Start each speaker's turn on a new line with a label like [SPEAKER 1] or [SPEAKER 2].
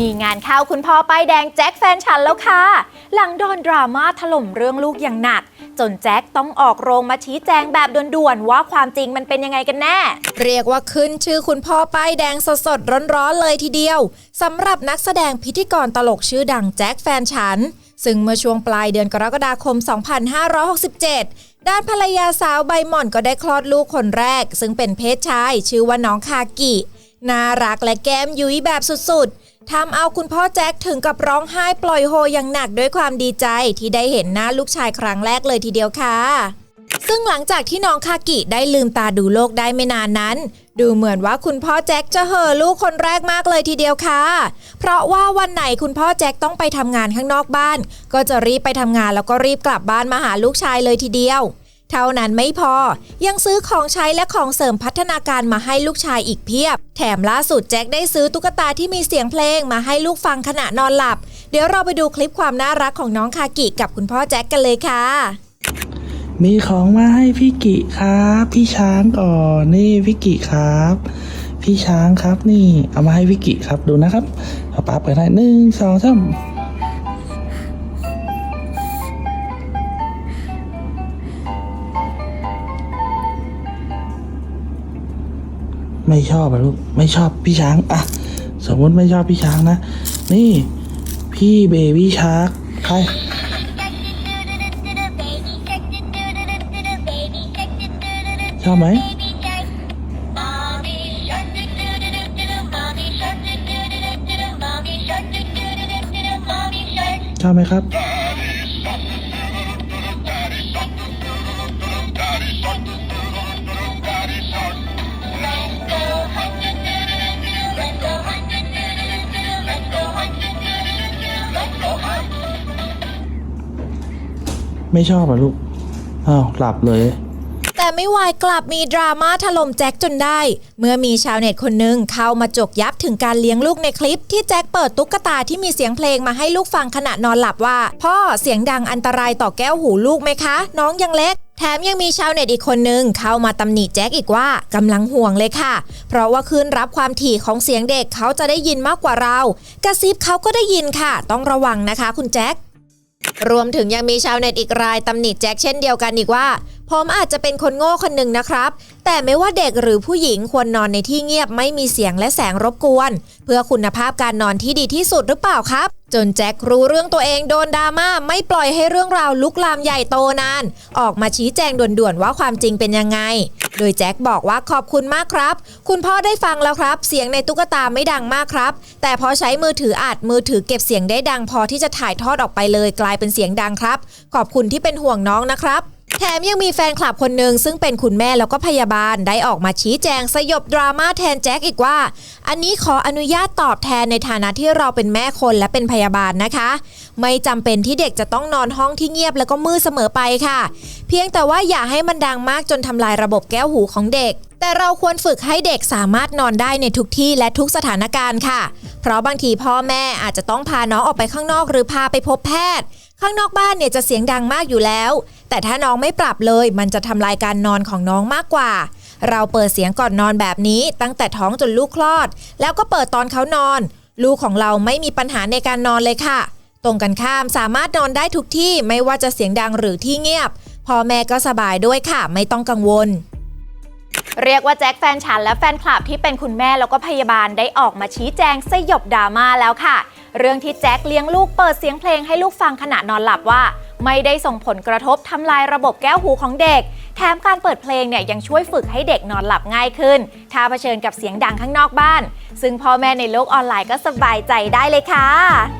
[SPEAKER 1] มีงานเข้าคุณพ่อป้ายแดงแจ็คแฟนฉันแล้วค่ะ หลังโดนดราม่าถล่มเรื่องลูกอย่างหนัก จนแจ็คต้องออกโรงมาชี้แจงแบบด่วนๆว่าความจริงมันเป็นยังไงกันแน่ เรียกว่าขึ้นชื่อคุณพ่อป้ายแดงสดๆร้อนๆเลยทีเดียวสำหรับนักแสดงพิธีกรตลกชื่อดังแจ็คแฟนฉัน ซึ่งเมื่อช่วงปลายเดือนกรกฎาคม 2567ด้านภรรยาสาวใบหม่อนก็ได้คลอดลูกคนแรก ซึ่งเป็นเพศชาย ชื่อว่าน้องคากิ น่ารักและแก้มยุ้ยแบบสุดๆ ทำเอาคุณพ่อแจ็คถึงกับร้องไห้ปล่อยโฮอย่างหนักด้วยความดีใจที่ได้เห็นหน้าลูกชายครั้งแรกเลยทีเดียวค่ะ ซึ่งหลังจากที่น้องคากิได้ลืมตาดูโลกได้ไม่นานนั้น ดูเหมือนว่าคุณพ่อแจ็คจะเห่อลูกคนแรกมากเลยทีเดียวค่ะ เพราะว่าวันไหนคุณพ่อแจ็คต้องไปทำงานข้างนอกบ้าน ก็จะรีบไปทำงานแล้วก็รีบกลับบ้านมาหาลูกชายเลยทีเดียว เท่านั้นไม่พอ ยังซื้อของใช้และของเสริมพัฒนาการมาให้ลูกชายอีกเพียบ แถมล่าสุดแจ็คได้ซื้อตุ๊กตาที่มีเสียงเพลงมาให้ลูกฟังขณะนอนหลับ เดี๋ยวเราไปดูคลิปความน่ารักของน้องคากิกับคุณพ่อแจ็คกันเลยค่ะ
[SPEAKER 2] มีของมาให้พี่กิครับ พี่ช้างก่อนนี่พี่กิครับ พี่ช้างครับนี่เอามาให้พี่กิครับดูนะครับเอาป๊าเปิดให้หนึ่งสองสาม ไม่ชอบอะลูกไม่ชอบพี่ช้างอะสมมติไม่ชอบพี่ช้างนะ นี่ พี่เบบี้ช้าร์กใครชอบไหมชอบไหมครับ ไม่ชอบเหรอลูก อ้าวหลับเลย
[SPEAKER 1] แต่ไม่วายกลับมีดราม่าถล่มแจ็คจนได้ เมื่อมีชาวเน็ตคนหนึ่งเข้ามาจกยับถึงการเลี้ยงลูกในคลิป ที่แจ็คเปิดตุ๊กตาที่มีเสียงเพลงมาให้ลูกฟังขณะนอนหลับว่า พ่อเสียงดังอันตรายต่อแก้วหูลูกไหมคะ น้องยังเล็กแถมยังมีชาวเน็ตอีกคนนึงเข้ามาตำหนิแจ็คอีกว่ากำลังห่วงเลยค่ะ เพราะว่าคืนรับความถี่ของเสียงเด็กเขาจะได้ยินมากกว่าเรา กระซิบเขาก็ได้ยินค่ะ ต้องระวังนะคะ คุณแจ็ค รวมถึงยังมีชาวเน็ตอีกรายตำหนิแจ็คเช่นเดียวกันอีกว่า ผมอาจจะเป็นคนโง่คนหนึ่งนะครับ แต่ไม่ว่าเด็กหรือผู้หญิงควรนอนในที่เงียบไม่มีเสียงและแสงรบกวน เพื่อคุณภาพการนอนที่ดีที่สุดหรือเปล่าครับ จนแจ็ครู้เรื่องตัวเองโดนดราม่าไม่ปล่อยให้เรื่องราวลุกลามใหญ่โตนาน ออกมาชี้แจงด่วนๆว่าความจริงเป็นยังไง โดยแจ็คบอกว่าขอบคุณมากครับ คุณพ่อได้ฟังแล้วครับ เสียงในตุ๊กตาไม่ดังมากครับ แต่พอใช้มือถืออัดมือถือเก็บเสียงได้ดังพอที่จะถ่ายทอดออกไปเลยกลายเป็นเสียงดังครับ ขอบคุณที่เป็นห่วงน้องนะครับ แถมยังมีแฟนคลับคนหนึ่งซึ่งเป็นคุณแม่แล้วก็พยาบาลได้ออกมาชี้แจงสยบดราม่าแทนแจ็คอีกว่า อันนี้ขออนุญาตตอบแทนในฐานะที่เราเป็นแม่คนและเป็นพยาบาลนะคะ ไม่จำเป็นที่เด็กจะต้องนอนห้องที่เงียบแล้วก็มืดเสมอไปค่ะ เพียงแต่ว่าอย่าให้มันดังมากจนทำลายระบบแก้วหูของเด็ก แต่เราควรฝึกให้เด็กสามารถนอนได้ในทุกที่และทุกสถานการณ์ค่ะ เพราะบางทีพ่อแม่อาจจะต้องพาน้องออกไปข้างนอกหรือพาไปพบแพทย์ ข้างนอกบ้านเนี่ยจะเสียงดังมากอยู่แล้ว แต่ถ้าน้องไม่ปรับเลย มันจะทำลายการนอนของน้องมากกว่า เราเปิดเสียงก่อนนอนแบบนี้ ตั้งแต่ท้องจนลูกคลอด แล้วก็เปิดตอนเขานอน ลูกของเราไม่มีปัญหาในการนอนเลยค่ะ ตรงกันข้ามสามารถนอนได้ทุกที่ไม่ว่าจะเสียงดังหรือที่เงียบพ่อแม่ก็สบายด้วยค่ะ ไม่ต้องกังวล เรียกว่าแจ็คแฟนฉันและแฟนคลับที่เป็นคุณแม่แล้วก็พยาบาลได้ออกมาชี้แจงสยบดราม่าแล้วค่ะ เรื่องที่แจ็คเลี้ยงลูกเปิดเสียงเพลงให้ลูกฟังขณะนอนหลับว่า ไม่ได้ส่งผลกระทบทำลายระบบแก้วหูของเด็ก แถมการเปิดเพลงเนี่ยยังช่วยฝึกให้เด็กนอนหลับง่ายขึ้น ถ้าเผชิญกับเสียงดังข้างนอกบ้าน ซึ่งพ่อแม่ในโลกออนไลน์ก็สบายใจได้เลยค่ะ